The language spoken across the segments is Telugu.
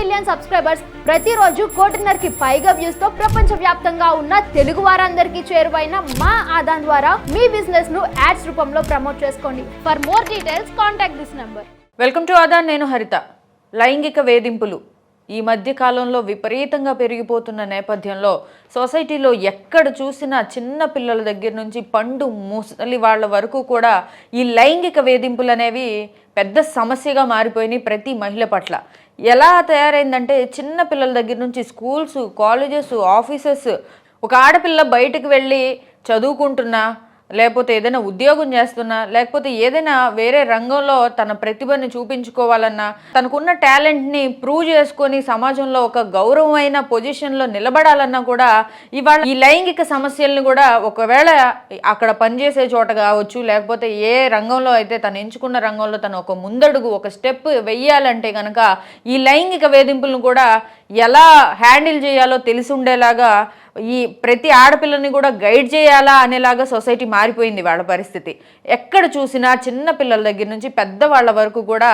మిలియన్ సబ్స్క్రైబర్స్ ప్రతిరోజు కోటిన్నరకి పైగా వ్యూస్తో ప్రపంచ వ్యాప్తంగా ఉన్న తెలుగు వారందరికీ చేరువైన మా ఆదాన్ ద్వారా మీ బిజినెస్ను యాడ్స్ రూపంలో ప్రమోట్ చేసుకోండి. For more details contact this number welcome to Aadan నేను హరిత. లైంగిక వేధింపులు ఈ మధ్య కాలంలో విపరీతంగా పెరిగిపోతున్న నేపథ్యంలో సొసైటీలో ఎక్కడ చూసినా చిన్న పిల్లల దగ్గర నుంచి పండు ముసలి వాళ్ళ వరకు కూడా ఈ లైంగిక వేధింపులు అనేవి పెద్ద సమస్యగా మారిపోయినాయి ప్రతి మహిళ పట్ల. ఎలా తయారైందంటే చిన్న పిల్లల దగ్గర నుంచి స్కూల్స్ కాలేజెస్ ఆఫీసెస్ ఒక ఆడపిల్ల బయటకు వెళ్ళి చదువుకుంటున్నా లేకపోతే ఏదైనా ఉద్యోగం చేస్తున్నా లేకపోతే ఏదైనా వేరే రంగంలో తన ప్రతిభని చూపించుకోవాలన్నా తనకున్న టాలెంట్ని ప్రూవ్ చేసుకొని సమాజంలో ఒక గౌరవమైన పొజిషన్లో నిలబడాలన్నా కూడా ఇవాళ ఈ లైంగిక సమస్యల్ని కూడా ఒకవేళ అక్కడ పనిచేసే చోట కావచ్చు లేకపోతే ఏ రంగంలో అయితే తను ఎంచుకున్న రంగంలో తను ఒక ముందడుగు ఒక స్టెప్ వెయ్యాలంటే కనుక ఈ లైంగిక వేధింపులను కూడా ఎలా హ్యాండిల్ చేయాలో తెలిసి ఉండేలాగా ఈ ప్రతి ఆడపిల్లని కూడా గైడ్ చేయాలా అనేలాగా సొసైటీ మారిపోయింది వాళ్ళ పరిస్థితి. ఎక్కడ చూసినా చిన్న పిల్లల దగ్గర నుంచి పెద్దవాళ్ళ వరకు కూడా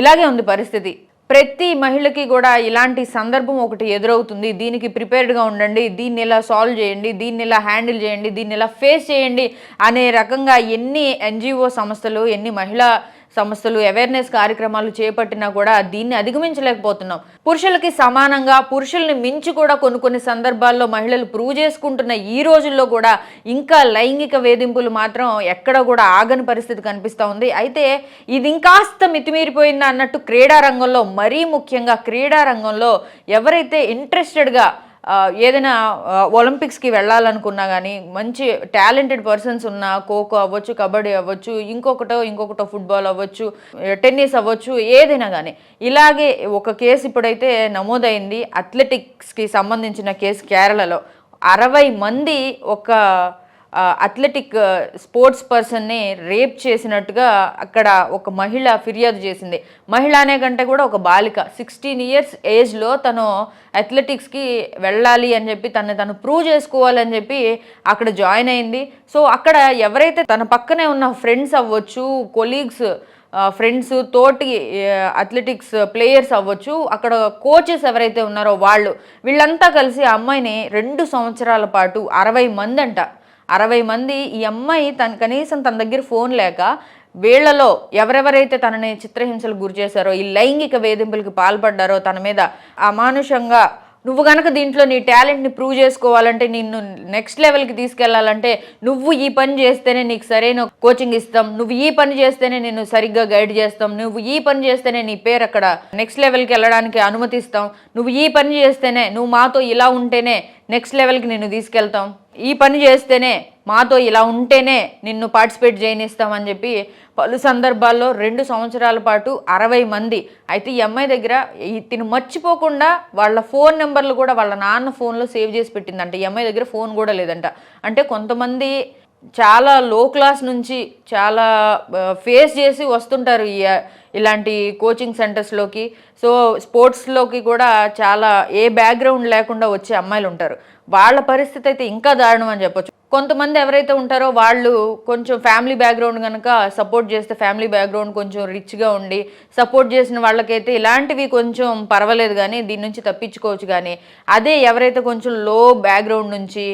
ఇలాగే ఉంది పరిస్థితి. ప్రతి మహిళకి కూడా ఇలాంటి సందర్భం ఒకటి ఎదురవుతుంది. దీనికి ప్రిపేర్డ్గా ఉండండి దీన్ని ఇలా సాల్వ్ చేయండి దీన్ని ఇలా హ్యాండిల్ చేయండి దీన్ని ఇలా ఫేస్ చేయండి అనే రకంగా ఎన్ని ఎన్జిఓ సంస్థలు ఎన్ని మహిళా సంస్థలు అవేర్నెస్ కార్యక్రమాలు చేపట్టినా కూడా దీన్ని అధిగమించలేకపోతున్నాం. పురుషులకి సమానంగా పురుషుల్ని మించి కూడా కొన్ని కొన్ని సందర్భాల్లో మహిళలు ప్రూవ్ చేసుకుంటున్న ఈ రోజుల్లో కూడా ఇంకా లైంగిక వేధింపులు మాత్రం ఎక్కడ కూడా ఆగని పరిస్థితి కనిపిస్తూ ఉంది. అయితే ఇది ఇంకాస్త మితిమీరిపోయిందా అన్నట్టు క్రీడారంగంలో మరీ ముఖ్యంగా క్రీడా రంగంలో ఎవరైతే ఇంట్రెస్టెడ్గా ఏదైనా ఒలింపిక్స్కి వెళ్ళాలనుకున్నా కానీ మంచి టాలెంటెడ్ పర్సన్స్ ఉన్న ఖోఖో అవ్వచ్చు కబడ్డీ అవ్వచ్చు ఇంకొకటో ఇంకొకటో ఫుట్బాల్ అవ్వచ్చు టెన్నిస్ అవ్వచ్చు ఏదైనా కానీ ఇలాగే ఒక కేసు ఇప్పుడైతే నమోదైంది అథ్లెటిక్స్కి సంబంధించిన కేసు కేరళలో. అరవై మంది ఒక అథ్లెటిక్ స్పోర్ట్స్ పర్సన్ని రేప్ చేసినట్టుగా అక్కడ ఒక మహిళ ఫిర్యాదు చేసింది. మహిళ అనే కంటే కూడా ఒక బాలిక. సిక్స్టీన్ ఇయర్స్ ఏజ్లో తను అథ్లెటిక్స్కి వెళ్ళాలి అని చెప్పి తను తను ప్రూవ్ చేసుకోవాలని చెప్పి అక్కడ జాయిన్ అయింది. సో అక్కడ ఎవరైతే తన పక్కనే ఉన్న ఫ్రెండ్స్ అవ్వచ్చు కొలీగ్స్ ఫ్రెండ్స్ తోటి అథ్లెటిక్స్ ప్లేయర్స్ అవ్వచ్చు అక్కడ కోచెస్ ఎవరైతే ఉన్నారో వాళ్ళు వీళ్ళంతా కలిసి ఆ అమ్మాయిని రెండు సంవత్సరాల పాటు అరవై మంది అంట అరవై మంది ఈ అమ్మాయి తన కనీసం తన దగ్గర ఫోన్ లేక వీళ్ళలో ఎవరెవరైతే తనని చిత్రహింసలకు గురి చేశారో ఈ లైంగిక వేధింపులకు పాల్పడ్డారో తన మీద అమానుషంగా నువ్వు గనక దీంట్లో నీ టాలెంట్ని ప్రూవ్ చేసుకోవాలంటే నిన్ను నెక్స్ట్ లెవెల్కి తీసుకెళ్ళాలంటే నువ్వు ఈ పని చేస్తేనే నీకు సరైన కోచింగ్ ఇస్తాం నువ్వు ఈ పని చేస్తేనే నేను సరిగ్గా గైడ్ చేస్తాం నువ్వు ఈ పని చేస్తేనే నీ పేరు అక్కడ నెక్స్ట్ లెవెల్కి వెళ్ళడానికి అనుమతిస్తాం నువ్వు ఈ పని చేస్తేనే నువ్వు మాతో ఇలా ఉంటేనే నెక్స్ట్ లెవెల్కి నిన్ను తీసుకెళ్తాం. ఈ పని చేస్తేనే మాతో ఇలా ఉంటేనే నిన్ను పార్టిసిపేట్ చేయనిస్తామని చెప్పి పలు సందర్భాల్లో రెండు సంవత్సరాల పాటు అరవై మంది అయితే ఈ అమ్మాయి దగ్గర ఈ తిను మర్చిపోకుండా వాళ్ళ ఫోన్ నెంబర్లు కూడా వాళ్ళ నాన్న ఫోన్లో సేవ్ చేసి పెట్టిందంట. ఈ అమ్మాయి దగ్గర ఫోన్ కూడా లేదంట. అంటే కొంతమంది చాలా లో క్లాస్ నుంచి చాలా ఫేస్ చేసి వస్తుంటారు ఈ ఇలాంటి కోచింగ్ సెంటర్స్లోకి. సో స్పోర్ట్స్లోకి కూడా చాలా ఏ బ్యాక్గ్రౌండ్ లేకుండా వచ్చే అమ్మాయిలు ఉంటారు. వాళ్ళ పరిస్థితి అయితే ఇంకా దారుణం అని చెప్పొచ్చు. కొంతమంది ఎవరైతే ఉంటారో వాళ్ళు కొంచెం ఫ్యామిలీ బ్యాక్గ్రౌండ్ కనుక సపోర్ట్ చేస్తే ఫ్యామిలీ బ్యాక్గ్రౌండ్ కొంచెం రిచ్గా ఉండి సపోర్ట్ చేసిన వాళ్ళకైతే ఇలాంటివి కొంచెం పర్వాలేదు కానీ దీని నుంచి తప్పించుకోవచ్చు కానీ అదే ఎవరైతే కొంచెం లో బ్యాక్గ్రౌండ్ నుంచి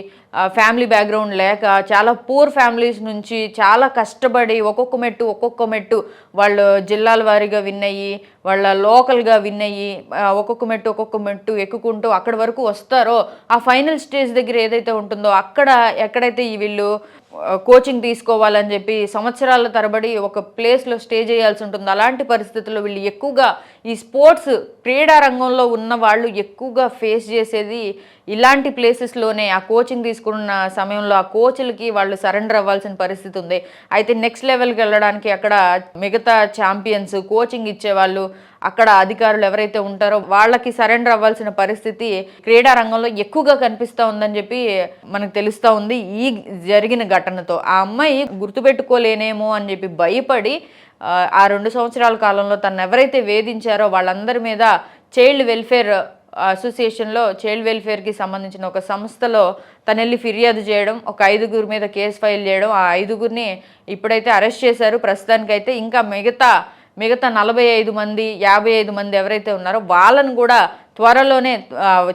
ఫ్యామిలీ బ్యాక్గ్రౌండ్ లేక చాలా పూర్ ఫ్యామిలీస్ నుంచి చాలా కష్టపడి ఒక్కొక్క మెట్టు ఒక్కొక్క మెట్టు వాళ్ళు జిల్లాల వారీగా విన్ అయ్యి వాళ్ళ లోకల్గా విన్ అయ్యి ఒక్కొక్క మెట్టు ఒక్కొక్క మెట్టు ఎక్కుకుంటూ అక్కడి వరకు వస్తారో ఆ ఫైనల్ స్టేజ్ దగ్గర ఏదైతే ఉంటుందో అక్కడ ఎక్కడైతే ఈ వీళ్ళు కోచింగ్ తీసుకోవాలని చెప్పి సంవత్సరాల తరబడి ఒక ప్లేస్లో స్టే చేయాల్సి ఉంటుంది. అలాంటి పరిస్థితుల్లో వీళ్ళు ఎక్కువగా ఈ స్పోర్ట్స్ క్రీడా రంగంలో ఉన్న వాళ్ళు ఎక్కువగా ఫేస్ చేసేది ఇలాంటి ప్లేసెస్లోనే ఆ కోచింగ్ తీసుకున్న సమయంలో ఆ కోచ్లకి వాళ్ళు సరెండర్ అవ్వాల్సిన పరిస్థితి ఉంది. అయితే నెక్స్ట్ లెవెల్కి వెళ్ళడానికి అక్కడ మిగతా ఛాంపియన్స్ కోచింగ్ ఇచ్చేవాళ్ళు అక్కడ అధికారులు ఎవరైతే ఉంటారో వాళ్ళకి సరెండర్ అవ్వాల్సిన పరిస్థితి క్రీడా రంగంలో ఎక్కువగా కనిపిస్తూ ఉందని చెప్పి మనకు తెలుస్తూ ఉంది ఈ జరిగిన ఘటనతో. ఆ అమ్మాయి గుర్తుపెట్టుకోలేనేమో అని చెప్పి భయపడి ఆ, రెండు సంవత్సరాల కాలంలో తను ఎవరైతే వేధించారో వాళ్ళందరి మీద చైల్డ్ వెల్ఫేర్ అసోసియేషన్లో చైల్డ్ వెల్ఫేర్కి సంబంధించిన ఒక సంస్థలో తను వెళ్ళి ఫిర్యాదు చేయడం ఒక ఐదుగురి మీద కేసు ఫైల్ చేయడం ఆ ఐదుగురిని ఇప్పుడైతే అరెస్ట్ చేశారు. ప్రస్తుతానికైతే ఇంకా మిగతా మిగతా నలభై ఐదు మంది యాభై ఐదు మంది ఎవరైతే ఉన్నారో వాళ్ళను కూడా త్వరలోనే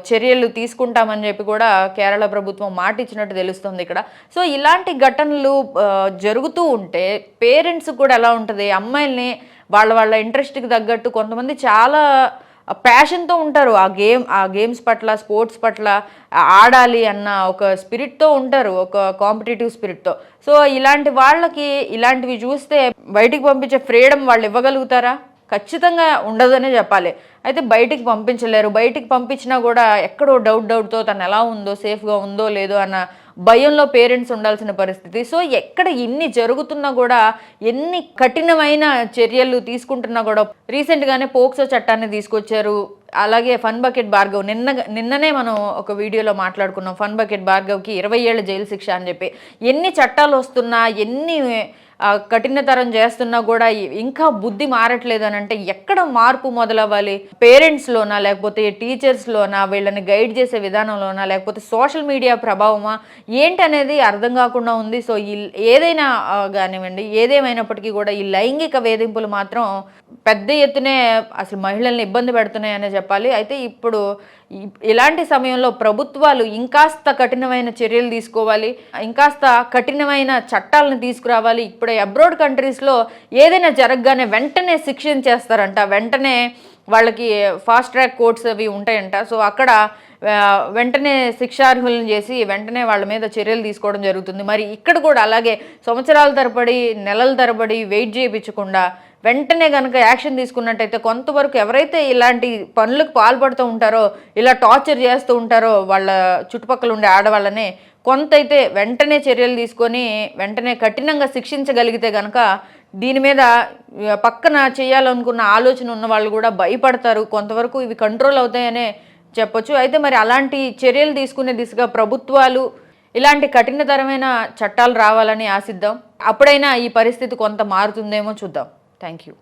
చర్యలు తీసుకుంటామని చెప్పి కూడా కేరళ ప్రభుత్వం మాట ఇచ్చినట్టు తెలుస్తుంది ఇక్కడ. సో ఇలాంటి ఘటనలు జరుగుతూ ఉంటే పేరెంట్స్ కూడా ఎలా ఉంటుంది? అమ్మాయిల్ని వాళ్ళ వాళ్ళ ఇంట్రెస్ట్కి తగ్గట్టు కొంతమంది చాలా ప్యాషన్తో ఉంటారు. ఆ గేమ్ ఆ గేమ్స్ పట్ల స్పోర్ట్స్ పట్ల ఆడాలి అన్న ఒక స్పిరిట్తో ఉంటారు. ఒక కాంపిటేటివ్ స్పిరిట్తో సో ఇలాంటి వాళ్ళకి ఇలాంటివి చూస్తే బయటికి పంపించే ఫ్రీడమ్ వాళ్ళు ఇవ్వగలుగుతారా? ఖచ్చితంగా ఉండదనే చెప్పాలి. అయితే బయటికి పంపించలేరు. బయటికి పంపించినా కూడా ఎక్కడో డౌట్ డౌట్తో తను ఎలా ఉందో సేఫ్గా ఉందో లేదో అన్న భయంలో పేరెంట్స్ ఉండాల్సిన పరిస్థితి. సో ఎక్కడ ఇన్ని జరుగుతున్నా కూడా ఎన్ని కఠినమైన చర్యలు తీసుకుంటున్నా కూడా రీసెంట్గానే పోక్సో చట్టాన్ని తీసుకొచ్చారు. అలాగే ఫన్ బకెట్ భార్గవ్. నిన్న నిన్ననే మనం ఒక వీడియోలో మాట్లాడుకున్నాం. ఫన్ బకెట్ భార్గవ్కి ఇరవై ఏళ్ళ జైలు శిక్ష అని చెప్పి. ఎన్ని చట్టాలు వస్తున్నా ఎన్ని కఠినతరం చేస్తున్నా కూడా ఇంకా బుద్ధి మారట్లేదు అని అంటే ఎక్కడ మార్పు మొదలవ్వాలి? పేరెంట్స్లోనా లేకపోతే టీచర్స్లోనా వీళ్ళని గైడ్ చేసే విధానంలోనా లేకపోతే సోషల్ మీడియా ప్రభావమా? ఏంటనేది అర్థం కాకుండా ఉంది. సో ఈ ఏదైనా కానివ్వండి ఏదేమైనప్పటికీ కూడా ఈ లైంగిక వేధింపులు మాత్రం పెద్ద ఎత్తునే అసలు మహిళల్ని ఇబ్బంది పెడుతున్నాయనే చెప్పాలి. అయితే ఇప్పుడు ఇలాంటి సమయంలో ప్రభుత్వాలు ఇంకాస్త కఠినమైన చర్యలు తీసుకోవాలి. ఇంకాస్త కఠినమైన చట్టాలను తీసుకురావాలి. ఇప్పుడు అబ్రోడ్ కంట్రీస్లో ఏదైనా జరగగానే వెంటనే శిక్షణ చేస్తారంట వెంటనే వాళ్ళకి ఫాస్ట్ ట్రాక్ కోర్ట్స్ అవి ఉంటాయంట. సో అక్కడ వెంటనే శిక్షార్హులను చేసి వెంటనే వాళ్ళ మీద చర్యలు తీసుకోవడం జరుగుతుంది. మరి ఇక్కడ కూడా అలాగే సంవత్సరాల తరబడి నెలల తరబడి వెయిట్ చేయించకుండా వెంటనే కనుక యాక్షన్ తీసుకున్నట్టయితే కొంతవరకు ఎవరైతే ఇలాంటి పనులకు పాల్పడుతూ ఉంటారో ఇలా టార్చర్ చేస్తూ ఉంటారో వాళ్ళ చుట్టుపక్కల ఉండే ఆడవాళ్ళని కొంత అయితే వెంటనే చర్యలు తీసుకొని వెంటనే కఠినంగా శిక్షించగలిగితే కనుక దీని మీద పక్కన చేయాలనుకున్న ఆలోచన ఉన్న వాళ్ళు కూడా భయపడతారు. కొంతవరకు ఇవి కంట్రోల్ అవుతాయనే చెప్పొచ్చు. అయితే మరి అలాంటి చర్యలు తీసుకునే దిశగా ప్రభుత్వాలు ఇలాంటి కఠినతరమైన చట్టాలు రావాలని ఆశిద్దాం. అప్పుడైనా ఈ పరిస్థితి కొంత మారుతుందేమో చూద్దాం. Thank you.